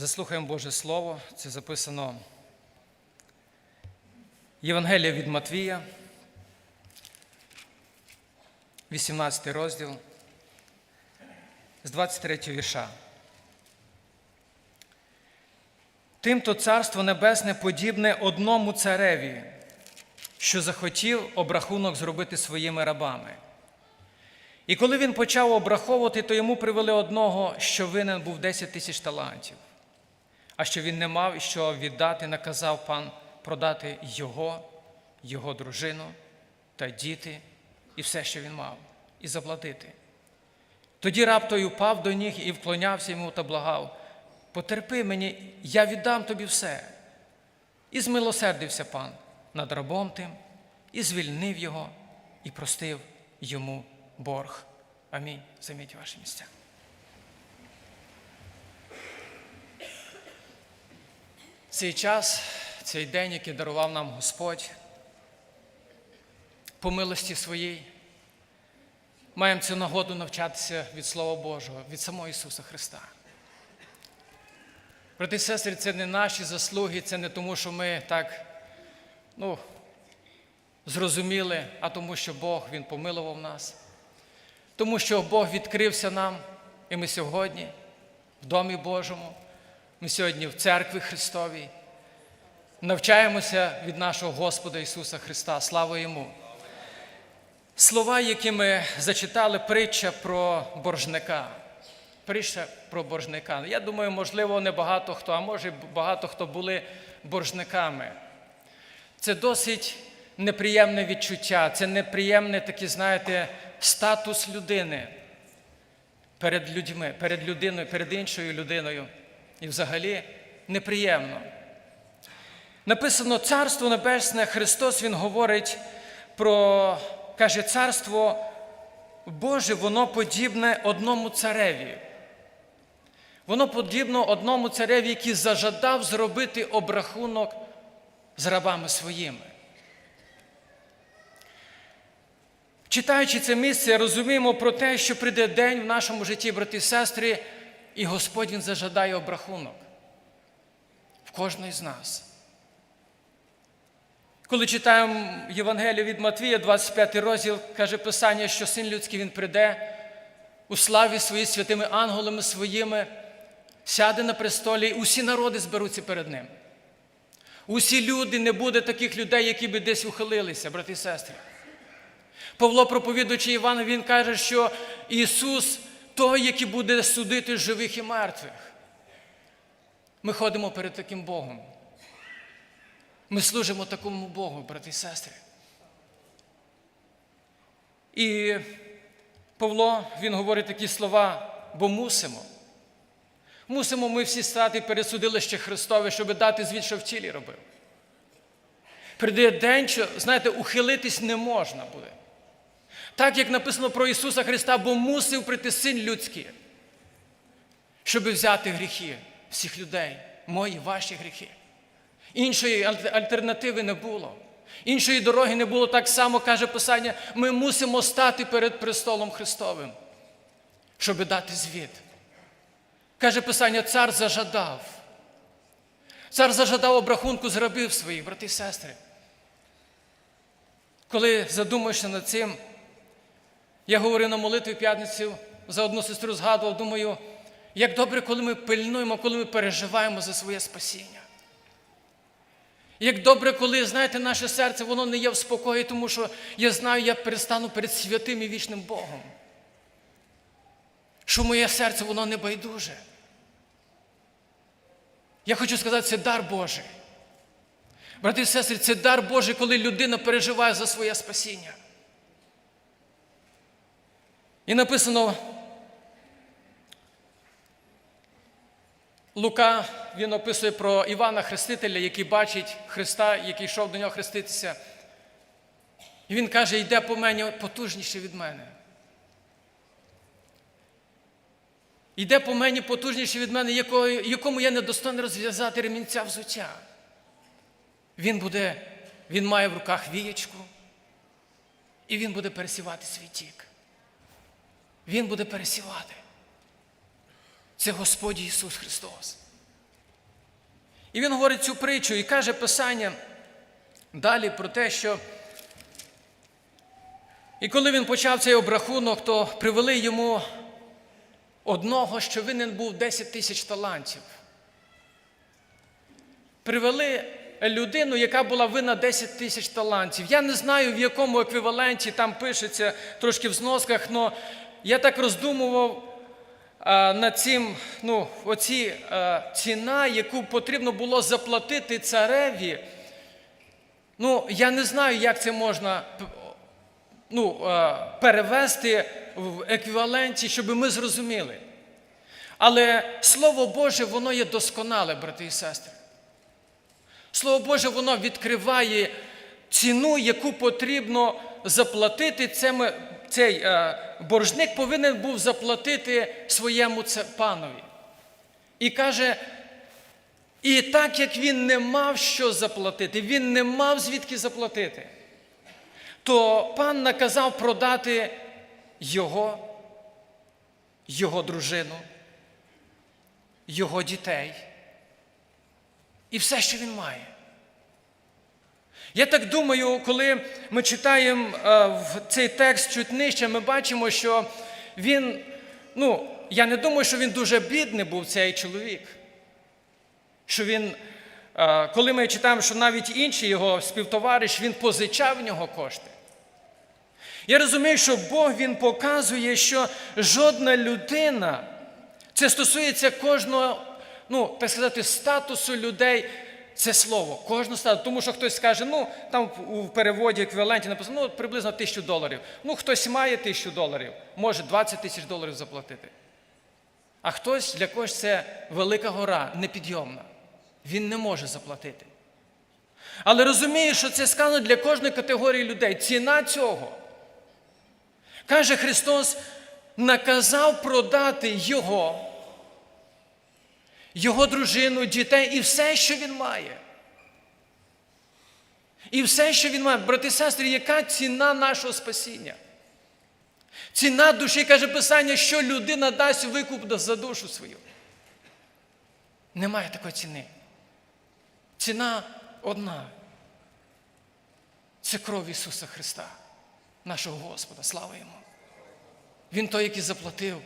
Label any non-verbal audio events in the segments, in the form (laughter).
Заслухаємо Боже Слово. Це записано Євангелія від Матвія, 18 розділ з 23 вірша. Тимто царство небесне подібне одному цареві, що захотів обрахунок зробити своїми рабами. І коли він почав обраховувати, то йому привели одного, що винен був 10 тисяч талантів. А що він не мав і що віддати, наказав пан продати його, його дружину та діти і все, що він мав, і заплатити. Тоді раб той упав до ніг і вклонявся йому та благав. Потерпи мені, я віддам тобі все. І змилосердився пан над рабом тим, і звільнив його, і простив йому борг. Амінь. Займіть ваші місця. Цей час, цей день, який дарував нам Господь, по милості своїй, маємо цю нагоду навчатися від Слова Божого, від самого Ісуса Христа. Брати і сестри, це не наші заслуги, це не тому, що ми так ну, зрозуміли, а тому, що Бог Він помилував нас. Тому що Бог відкрився нам, і ми сьогодні в Домі Божому, ми сьогодні в церкві Христовій навчаємося від нашого Господа Ісуса Христа. Слава Йому! Слова, які ми зачитали, притча про боржника. Притча про боржника. Я думаю, можливо, не багато хто, а може багато хто були боржниками. Це досить неприємне відчуття, це неприємний такий, знаєте, статус людини перед людьми, перед людиною, перед іншою людиною. І взагалі неприємно. Написано Царство Небесне, Христос Він говорить про, каже, Царство Боже, воно подібне одному цареві. Воно подібно одному цареві, який зажадав зробити обрахунок з рабами своїми. Читаючи це місце, розуміємо про те, що прийде день в нашому житті, брати і сестри, і Господь Він зажадає обрахунок в кожної з нас. Коли читаємо Євангелію від Матвія, 25 розділ, каже Писання, що син людський він прийде у славі своїй святими ангелами своїми, сяде на престолі, і усі народи зберуться перед ним. Усі люди, не буде таких людей, які би десь ухилилися, брати і сестри. Павло, проповідуючи Івану, він каже, що Ісус той, який буде судити живих і мертвих. Ми ходимо перед таким Богом. Ми служимо такому Богу, брати і сестри. І Павло, він говорить такі слова, бо мусимо. Мусимо ми всі стати перед судилище Христове, щоб дати звіт, що в тілі робив. Прийде день, що, знаєте, ухилитись не можна буде. Так як написано про Ісуса Христа, бо мусив прийти син людський, щоб взяти гріхи всіх людей, мої, ваші гріхи. Іншої альтернативи не було. Іншої дороги не було. Так само каже Писання, ми мусимо стати перед престолом Христовим, щоб дати звіт. Каже Писання, цар зажадав. Цар зажадав обрахунку з рабів своїх, брати і сестри. Коли задумаєшся над цим, я говорив на молитві п'ятницю, за одну сестру згадував, думаю, як добре, коли ми пильнуємо, коли ми переживаємо за своє спасіння. Як добре, коли, знаєте, наше серце, воно не є в спокої, тому що я знаю, я перестану перед святим і вічним Богом. Що моє серце, воно не байдуже. Я хочу сказати, це дар Божий. Брати і сестри, це дар Божий, коли людина переживає за своє спасіння. І написано, Лука, він описує про Івана Хрестителя, який бачить Христа, який йшов до нього хреститися. І він каже, йде по мені потужніше від мене. Йде по мені потужніше від мене, якому я не достойний розв'язати ремінця взуття. Він буде, він має в руках вієчку, і він буде пересівати свій тік. Він буде пересівати. Це Господь Ісус Христос. І він говорить цю притчу і каже Писання далі про те, що і коли він почав цей обрахунок, то привели йому одного, що винен був 10 тисяч талантів. Привели людину, яка була винна 10 тисяч талантів. Я не знаю, в якому еквіваленті там пишеться трошки в зносках, але я так роздумував над цим, ну, оці ціна, яку потрібно було заплатити цареві. Ну, я не знаю, як це можна ну, перевести в еквіваленті, щоб ми зрозуміли. Але Слово Боже, воно є досконале, брати і сестри. Слово Боже, воно відкриває ціну, яку потрібно заплатити. Це ми, цей е, боржник повинен був заплатити своєму панові. І каже, і так як він не мав що заплатити, він не мав звідки заплатити, то пан наказав продати його, його дружину, його дітей і все, що він має. Я так думаю, коли ми читаємо е, цей текст чуть нижче, ми бачимо, що він, ну, я не думаю, що він дуже бідний був цей чоловік. Що він, е, коли ми читаємо, що навіть інший його співтовариш, він позичав в нього кошти. Я розумію, що Бог він показує, що жодна людина, це стосується кожного, ну, так сказати, статусу людей, це слово, кожного статусу. Тому що хтось скаже, ну, там у переводі еквіваленті написано, ну, приблизно тисячу доларів. Ну, хтось має тисячу доларів, може 20 тисяч доларів заплатити. А хтось для когось це велика гора, непідйомна. Він не може заплатити. Але розуміє, що це сказано для кожної категорії людей. Ціна цього. Каже Христос, наказав продати Його, Його дружину, дітей і все, що він має. І все, що він має. Брати і сестри, яка ціна нашого спасіння? Ціна душі, каже Писання, що людина дасть викуп за душу свою. Немає такої ціни. Ціна одна. Це кров Ісуса Христа, нашого Господа. Слава Йому. Він той, який заплатив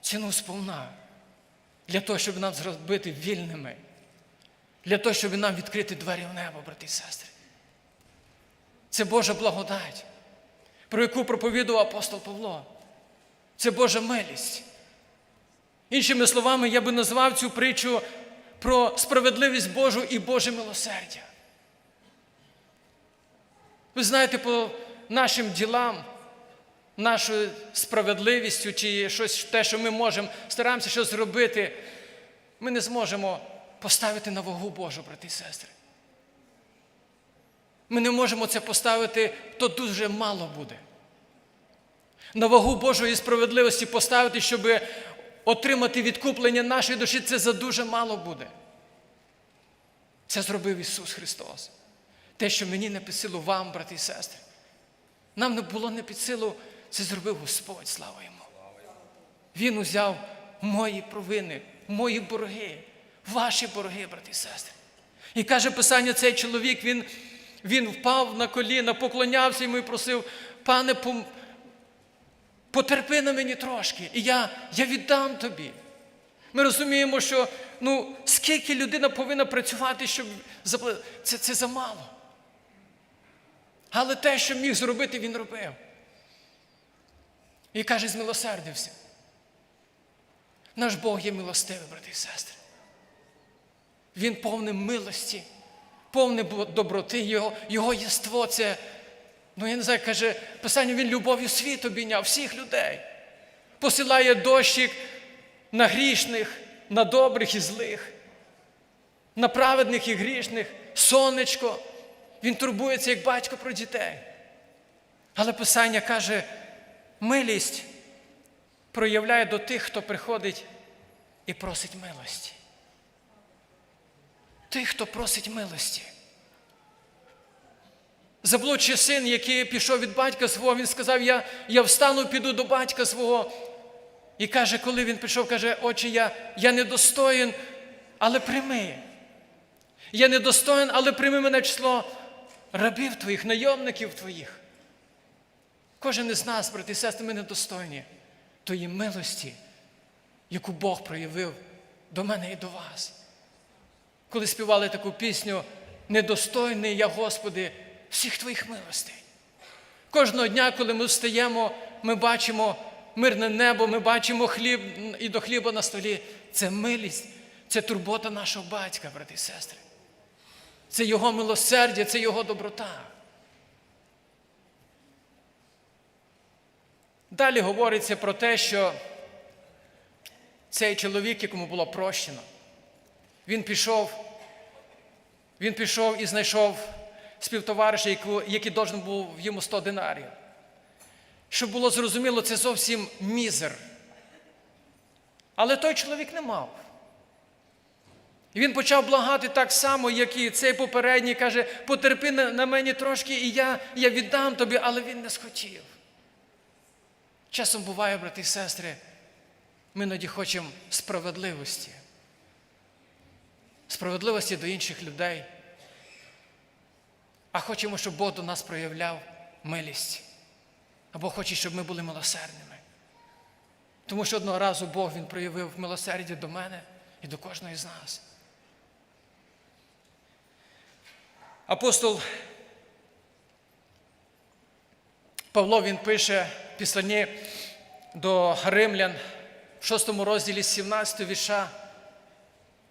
ціну сповна для того, щоб нам зробити вільними, для того, щоб нам відкрити двері в небо, брати і сестри. Це Божа благодать, про яку проповідував апостол Павло. Це Божа милість. Іншими словами, я би назвав цю притчу про справедливість Божу і Боже милосердя. Ви знаєте, по нашим ділам, нашою справедливістю чи щось те, що ми можемо, стараємося щось зробити, ми не зможемо поставити на вагу Божу, брати і сестри. Ми не можемо це поставити, то дуже мало буде. На вагу Божої справедливості поставити, щоб отримати відкуплення нашої душі, це за дуже мало буде. Це зробив Ісус Христос. Те, що мені не під силу вам, брати і сестри. Нам не було не під силу, це зробив Господь, слава йому. Він узяв мої провини, мої борги, ваші борги, брати і сестри. І каже Писання, цей чоловік, він, він впав на коліна, поклонявся йому і просив, пане, потерпи на мені трошки, і я, я віддам тобі. Ми розуміємо, що ну, скільки людина повинна працювати, щоб це, це замало. Але те, що міг зробити, він робив. І каже, змилосердився. Наш Бог є милостивий, брати і сестри. Він повний милості, повний доброти, його, його єство це, ну я не знаю, каже, Писання, він любов'ю світ обійняв всіх людей. Посилає дощик на грішних, на добрих і злих, на праведних і грішних, сонечко. Він турбується як батько про дітей. Але Писання каже, милість проявляє до тих, хто приходить і просить милості. Тих, хто просить милості. Заблудший син, який пішов від батька свого, він сказав: Я, я встану, піду до батька свого. І каже, коли він пішов, каже, отче, я, я недостоїн, але прийми. Я недостоин, але прийми мене число рабів твоїх, найомників твоїх. Кожен із нас, брати і сестри, ми недостойні тої милості, яку Бог проявив до мене і до вас. Коли співали таку пісню Недостойний я, Господи, всіх Твоїх милостей. Кожного дня, коли ми встаємо, ми бачимо мирне небо, ми бачимо хліб і до хліба на столі. Це милість, це турбота нашого батька, брати і сестри. Це Його милосердя, це Його доброта. Далі говориться про те, що цей чоловік, якому було прощено, він пішов, він пішов і знайшов співтовариша, який должен був йому 100 динарів. Щоб було зрозуміло, це зовсім мізер. Але той чоловік не мав. І він почав благати так само, як і цей попередній каже, потерпи на, мені трошки, і я, я віддам тобі, але він не схотів. Часом буває, брати і сестри, ми іноді хочемо справедливості. Справедливості до інших людей. А хочемо, щоб Бог до нас проявляв милість. Або хоче, щоб ми були милосердними. Тому що одного разу Бог Він проявив милосердя до мене і до кожного з нас. Апостол Павло він пише післанні до римлян в 6 розділі 17 віша.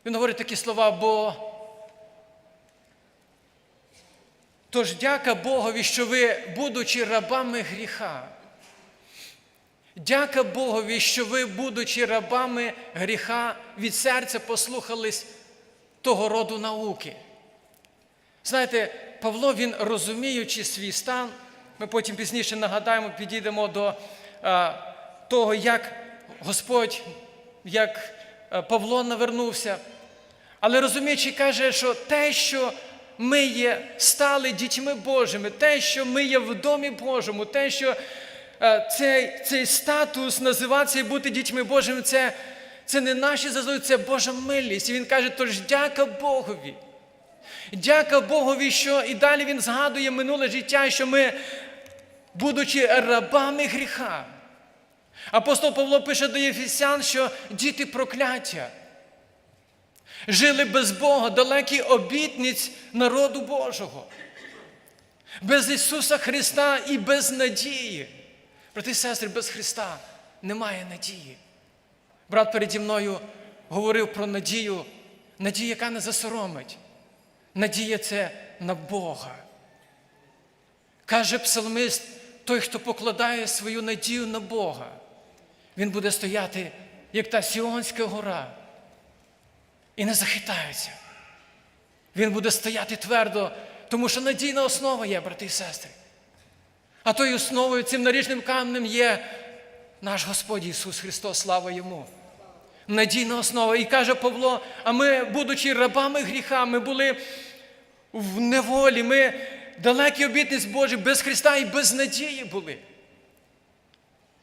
Він говорить такі слова, бо тож дяка Богові, що ви, будучи рабами гріха, дяка Богові, що ви, будучи рабами гріха, від серця послухались того роду науки. Знаєте, Павло, він розуміючи свій стан, ми потім пізніше нагадаємо, підійдемо до а, того, як Господь, як а, Павло навернувся. Але розуміючи, каже, що те, що ми є, стали дітьми Божими, те, що ми є в домі Божому, те, що е, цей, цей статус називатися і бути дітьми Божими, це, це не наші заслуги, це Божа милість. І він каже, тож дяка Богові. Дяка Богові, що і далі він згадує минуле життя, що ми, будучи рабами гріха. Апостол Павло пише до Єфесян, що діти прокляття. Жили без Бога, далекі обітниць народу Божого. Без Ісуса Христа і без надії. Брати і сестри, без Христа немає надії. Брат переді мною говорив про надію, надія, яка не засоромить. Це на Бога. Каже псалмист, той, хто покладає свою надію на Бога, він буде стояти, як та Сіонська гора, і не захитається. Він буде стояти твердо, тому що надійна основа є, брати і сестри. А тою основою, цим наріжним камнем є наш Господь Ісус Христос, слава Йому. Надійна основа. І каже Павло, а ми, будучи рабами гріха, ми були в неволі, ми далекі обітниць Божих, без Христа і без надії були.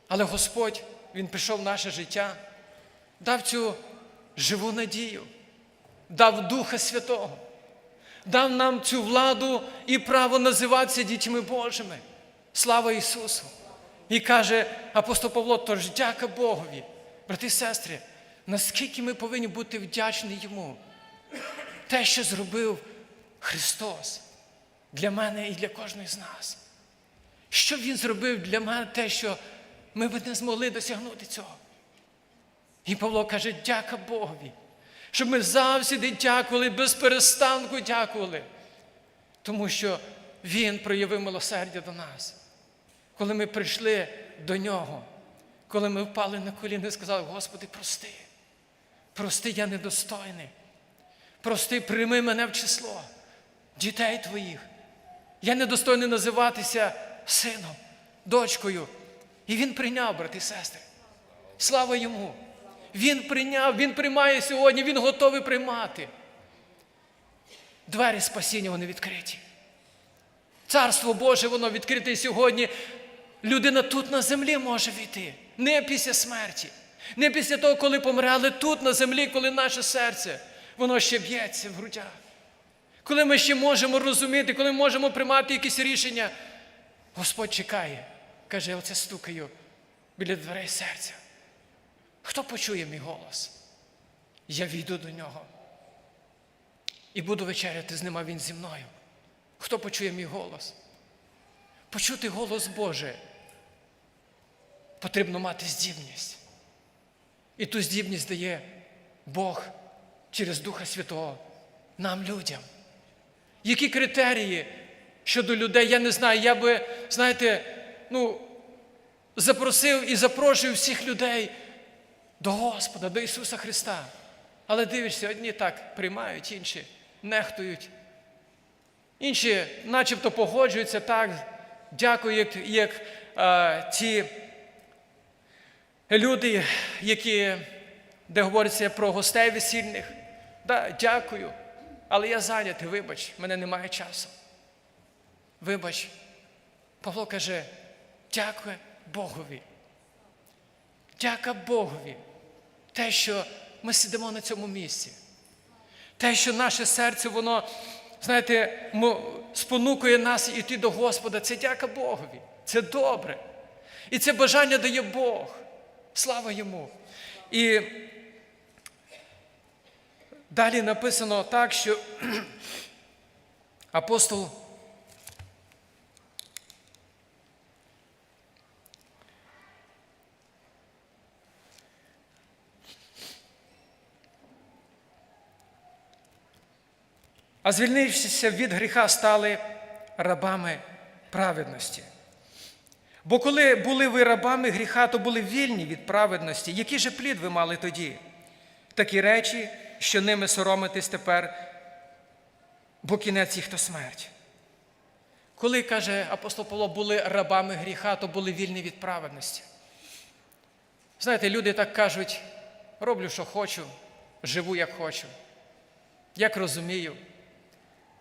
Але Господь, Він прийшов в наше життя, дав цю живу надію, дав Духа Святого, дав нам цю владу і право називатися дітьми Божими. Слава Ісусу! І каже апостол Павло, тож дяка Богові, брати і сестри, наскільки ми повинні бути вдячні Йому. Те, що зробив Христос для мене і для кожного з нас. Що Він зробив для мене те, що ми б не змогли досягнути цього. І Павло каже, дяка Богові, щоб ми завжди дякували, без перестанку дякували, тому що Він проявив милосердя до нас. Коли ми прийшли до Нього, коли ми впали на коліна і сказали, Господи, прости, прости, я недостойний. Прости, прийми мене в число дітей твоїх. Я недостойний називатися сином, дочкою. І він прийняв, брати і сестри. Слава йому! Він прийняв, він приймає сьогодні, він готовий приймати. Двері спасіння вони відкриті. Царство Боже, воно відкрите і сьогодні. Людина тут на землі може війти. Не після смерті, не після того, коли помре, але тут на землі, коли наше серце, воно ще б'ється в грудях. Коли ми ще можемо розуміти, коли ми можемо приймати якісь рішення, Господь чекає, каже, я оце стукаю біля дверей серця. Хто почує мій голос? Я війду до нього. І буду вечеряти з ним, а він зі мною. Хто почує мій голос? Почути голос Божий. Потрібно мати здібність. І ту здібність дає Бог через Духа Святого нам, людям. Які критерії щодо людей, я не знаю. Я би, знаєте, ну, запросив і запрошую всіх людей до Господа, до Ісуса Христа. Але дивишся, одні так приймають, інші нехтують. Інші начебто погоджуються так, дякую, як, як е, ті люди, які, де говориться про гостей весільних. Да, дякую, але я зайнятий, вибач, в мене немає часу. Вибач, Павло каже, дякую Богові. Дяка Богові. Те, що ми сидимо на цьому місці. Те, що наше серце, воно, знаєте, спонукує нас йти до Господа, це дяка Богові. Це добре. І це бажання дає Бог. Слава йому. І далі написано так, що (clears throat) апостол а звільнившися від гріха, стали рабами праведності. Бо коли були ви рабами гріха, то були вільні від праведності. Який же плід ви мали тоді? Такі речі, що ними соромитесь тепер, бо кінець їх то смерть. Коли, каже апостол Павло, були рабами гріха, то були вільні від праведності. Знаєте, люди так кажуть, роблю, що хочу, живу, як хочу, як розумію.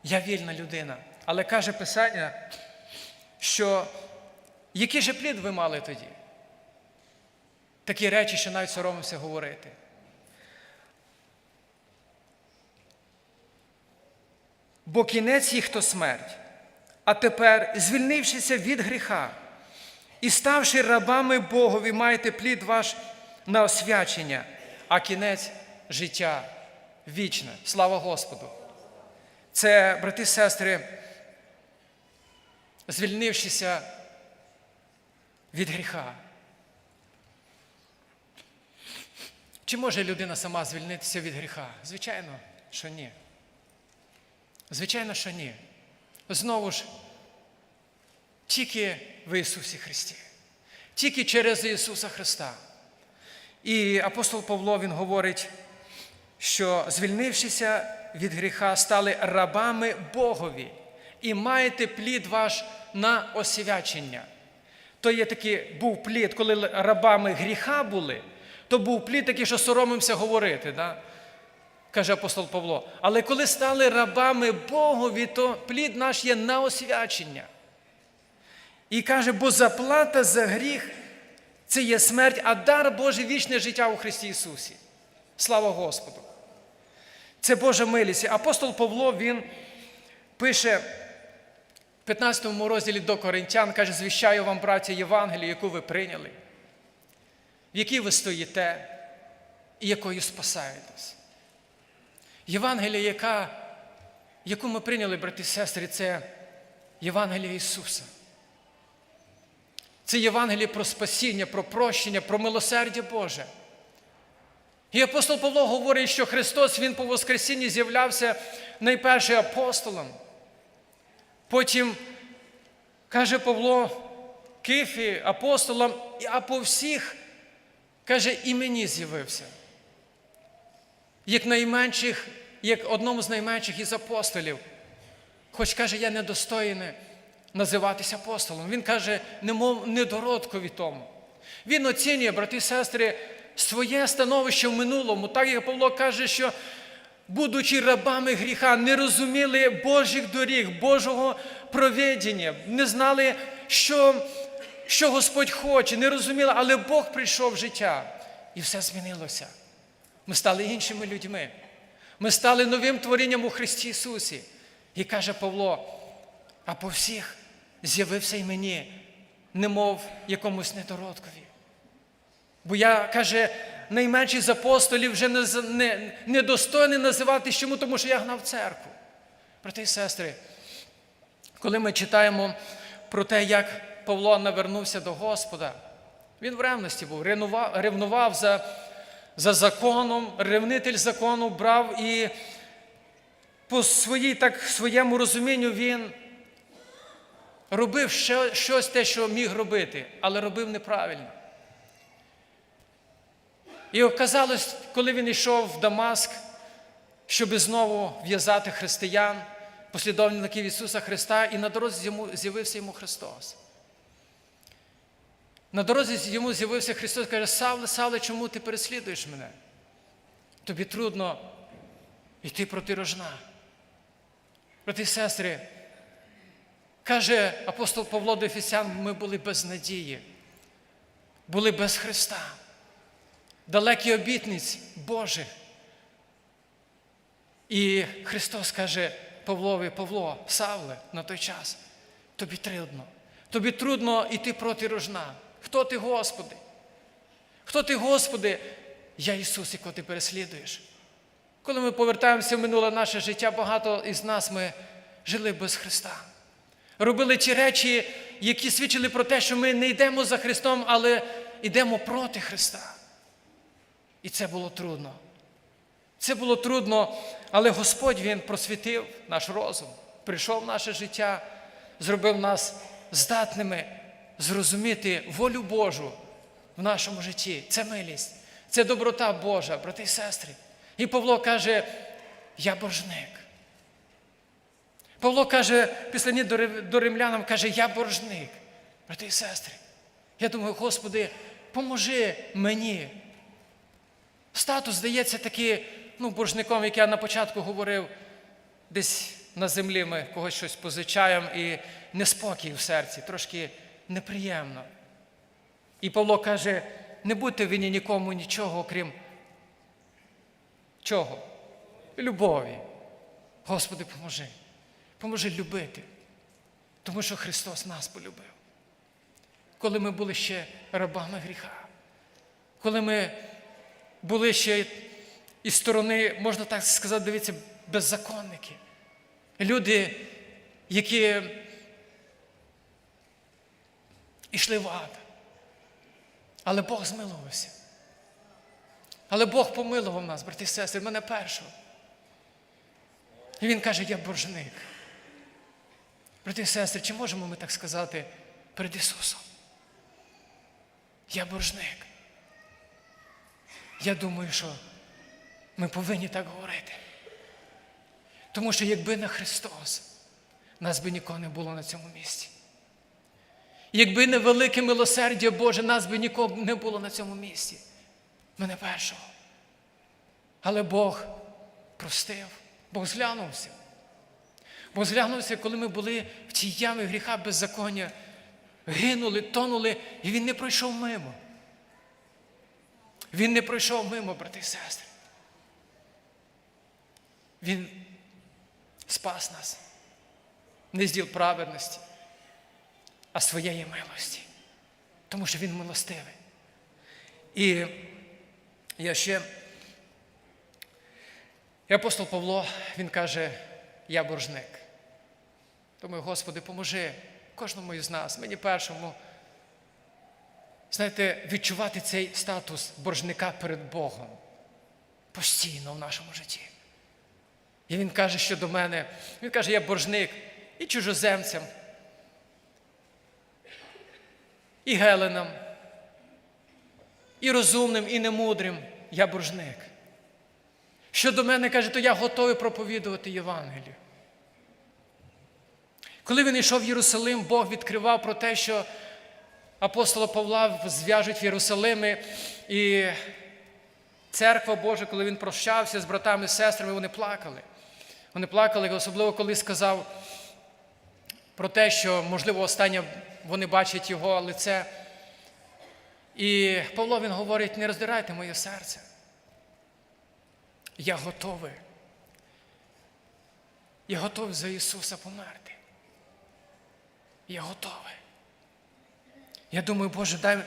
Я вільна людина. Але каже Писання, що який же плід ви мали тоді? Такі речі, що навіть соромився говорити. Бо кінець їх то смерть. А тепер, звільнившися від гріха і ставши рабами Богові, маєте плід ваш на освячення, а кінець життя вічне. Слава Господу! Це, брати і сестри, звільнившися від гріха. Чи може людина сама звільнитися від гріха? Звичайно, що ні. Звичайно, що ні. Знову ж, тільки в Ісусі Христі, тільки через Ісуса Христа. І апостол Павло він говорить, що звільнившися від гріха, стали рабами Богові і маєте плід ваш на освячення. То є такий був плід, коли рабами гріха були, то був плід такий, що соромимося говорити. Да? Каже апостол Павло. Але коли стали рабами Богові, то плід наш є на освячення. І каже, бо заплата за гріх це є смерть, а дар Божий вічне життя у Христі Ісусі. Слава Господу! Це Божа милість. Апостол Павло він пише в 15 розділі до Коринтян, каже, звіщаю вам, браті, Євангелію, яку ви прийняли, в якій ви стоїте і якою спасаєтесь. Євангелія, яка, яку ми прийняли, брати і сестри, це Євангелія Ісуса. Це Євангеліє про спасіння, про прощення, про милосердя Боже. І апостол Павло говорить, що Христос Він по Воскресінні з'являвся найперше апостолом. Потім каже Павло Кифі, апостолам, а по всіх, каже, і мені з'явився. Як найменших, як одному з найменших із апостолів. Хоч каже, я недостойний називатися апостолом. Він каже, немов недородкові тому. Він оцінює, брати і сестри, своє становище в минулому, так як Павло каже, що, будучи рабами гріха, не розуміли Божих доріг, Божого проведення, не знали, що, що Господь хоче, не розуміли, але Бог прийшов в життя. І все змінилося. Ми стали іншими людьми. Ми стали новим творінням у Христі Ісусі. І каже Павло, а по всіх з'явився й мені, немов якомусь недородкові. Бо я, каже, найменший з апостолів вже не, з- не, називатись чому, тому що я гнав церкву. Брати і сестри, коли ми читаємо про те, як Павло навернувся до Господа, він в ревності був, ревнував за, за законом, ревнитель закону брав і по своїй, так, своєму розумінню він робив щось те, що міг робити, але робив неправильно. І оказалось, коли він йшов в Дамаск, щоб знову в'язати християн, послідовників Ісуса Христа, і на дорозі з'явився йому Христос. На дорозі йому з'явився Христос каже, Савле, Савле, чому ти переслідуєш мене? Тобі трудно йти проти рожна. Брати і сестри, каже апостол Павло до Ефесян, ми були без надії, були без Христа, далекі обітниць Божих. І Христос каже Павлові, Павло, Савле, на той час, тобі трудно, тобі трудно йти проти рожна. Хто ти, Господи? Хто ти, Господи? Я Ісус, якого ти переслідуєш. Коли ми повертаємося в минуле наше життя, багато із нас ми жили без Христа. Робили ті речі, які свідчили про те, що ми не йдемо за Христом, але йдемо проти Христа. І це було трудно. Це було трудно, але Господь Він просвітив наш розум, прийшов в наше життя, зробив нас здатними зрозуміти волю Божу в нашому житті. Це милість, це доброта Божа, брати і сестри. І Павло каже: я боржник. Павло каже, після ні до римлянам, каже, я боржник. Брати і сестри. Я думаю, Господи, поможи мені. Статус здається такий, ну, боржником, як я на початку говорив, десь на землі ми когось щось позичаємо і неспокій в серці, трошки неприємно. І Павло каже: не будьте винні нікому нічого, окрім чого? Любові. Господи, поможи. Поможи любити. Тому що Христос нас полюбив. Коли ми були ще рабами гріха, коли ми були ще із сторони, можна так сказати, дивіться, беззаконники. Люди, які йшли в ад. Але Бог змилувався. Але Бог помилував нас, брати і сестри, мене першого. І Він каже, я боржник. Брати і сестри, чи можемо ми так сказати перед Ісусом? Я боржник. Я думаю, що ми повинні так говорити. Тому що якби не Христос, нас би нікого не було на цьому місці. Якби не велике милосердя Боже, нас би нікого не було на цьому місці. Мене першого. Але Бог простив, Бог зглянувся. Бог зглянувся, коли ми були в цій ямі гріха беззаконня, гинули, тонули, і Він не пройшов мимо. Він не пройшов мимо, брати і сестри. Він спас нас. Не з діл праведності, а своєї милості. Тому що Він милостивий. І я ще. І апостол Павло, він каже, я боржник. Думаю, Господи, поможи кожному із нас, мені першому, знаєте, відчувати цей статус боржника перед Богом постійно в нашому житті. І він каже, що до мене, він каже, я боржник і чужоземцям, і геленам, і розумним, і немудрим я боржник. Що до мене каже, то я готовий проповідувати Євангелію. Коли він йшов в Єрусалим, Бог відкривав про те, що апостола Павла зв'яжуть в Єрусалимі, і церква Божа, коли він прощався з братами і сестрами, вони плакали. Вони плакали, особливо коли сказав про те, що, можливо, останнє вони бачать його лице. І Павло він говорить: не роздирайте моє серце. Я готовий Я готовий за Ісуса померти. Я готовий. Я думаю, Боже, дай,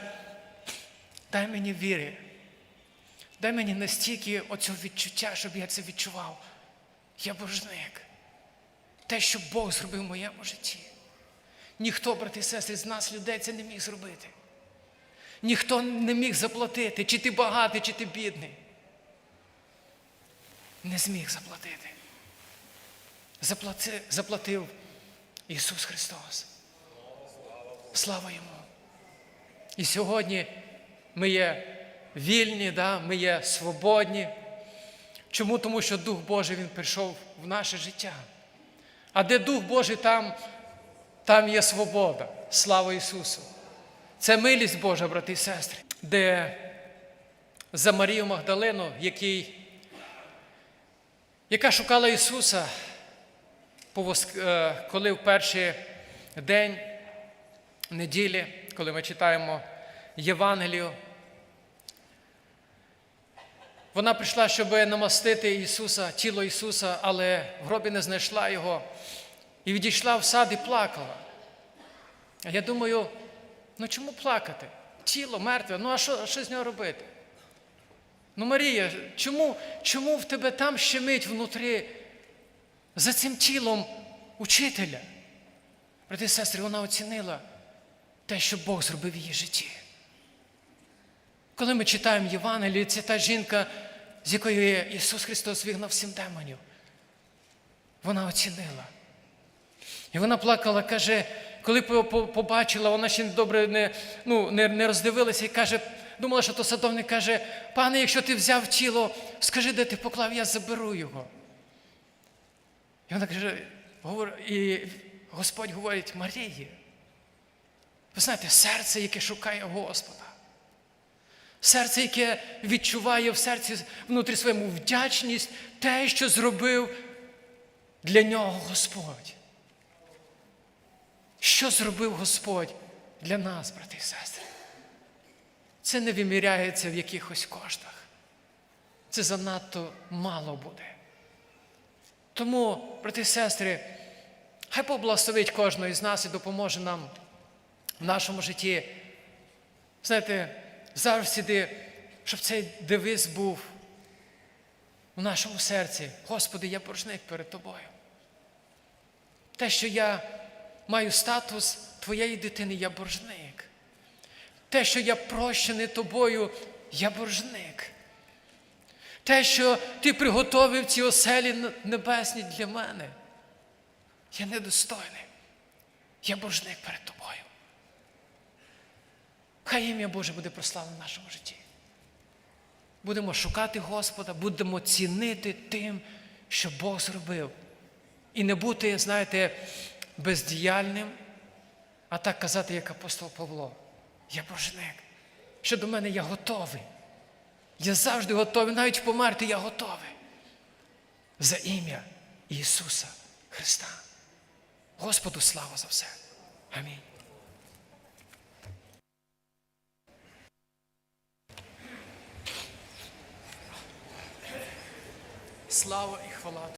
дай мені віри. Дай мені настільки оцього відчуття, щоб я це відчував. Я боржник. Те, що Бог зробив в моєму житті. Ніхто, брати і сестри, з нас, людей, це не міг зробити. Ніхто не міг заплатити, чи ти багатий, чи ти бідний. Не зміг заплатити. Заплати, заплатив Ісус Христос. Слава Йому. І сьогодні ми є вільні, да? ми є свободні. Чому? Тому що Дух Божий Він прийшов в наше життя. А де Дух Божий, там, там є свобода. Слава Ісусу! Це милість Божа, брати і сестри, де за Марію Магдалину, який, яка шукала Ісуса, е, коли в перший день неділі, коли ми читаємо Євангелію, вона прийшла, щоб намастити Ісуса, тіло Ісуса, але в гробі не знайшла Його. І відійшла в сад і плакала. А я думаю, ну чому плакати? Тіло мертве, ну а що, що з нього робити? Ну, Марія, чому, чому в тебе там щемить внутрі за цим тілом учителя? Брати і сестри, вона оцінила те, що Бог зробив в її житті. Коли ми читаємо Євангелію, це та жінка, з якою Ісус Христос вигнав сім демонів, вона оцінила. І вона плакала, каже, коли по- по- побачила, вона ще добре не, ну, не, не роздивилася і каже, думала, що то садовник каже, пане, якщо ти взяв тіло, скажи, де ти поклав, я заберу його. І вона каже, і Господь говорить, Марії, ви знаєте, серце, яке шукає Господа. Серце, яке відчуває в серці внутрі своєму вдячність, те, що зробив для нього Господь. Що зробив Господь для нас, брати і сестри? Це не виміряється в якихось коштах. Це занадто мало буде. Тому, брати і сестри, хай поблагословить кожного із нас і допоможе нам в нашому житті. Знаєте, завжди, щоб цей девиз був у нашому серці. Господи, я боржник перед тобою. Те, що я маю статус твоєї дитини, я боржник. Те, що я прощений тобою, я боржник. Те, що ти приготовив ці оселі небесні для мене, я недостойний. Я боржник перед тобою. Хай ім'я Боже буде прославлене в нашому житті. Будемо шукати Господа, будемо цінити тим, що Бог зробив. І не бути, знаєте, бездіяльним, а так казати, як апостол Павло. Я боржник. Що до мене я готовий. Я завжди готовий, навіть померти я готовий. За ім'я Ісуса Христа. Господу слава за все. Амінь. Слава і хвала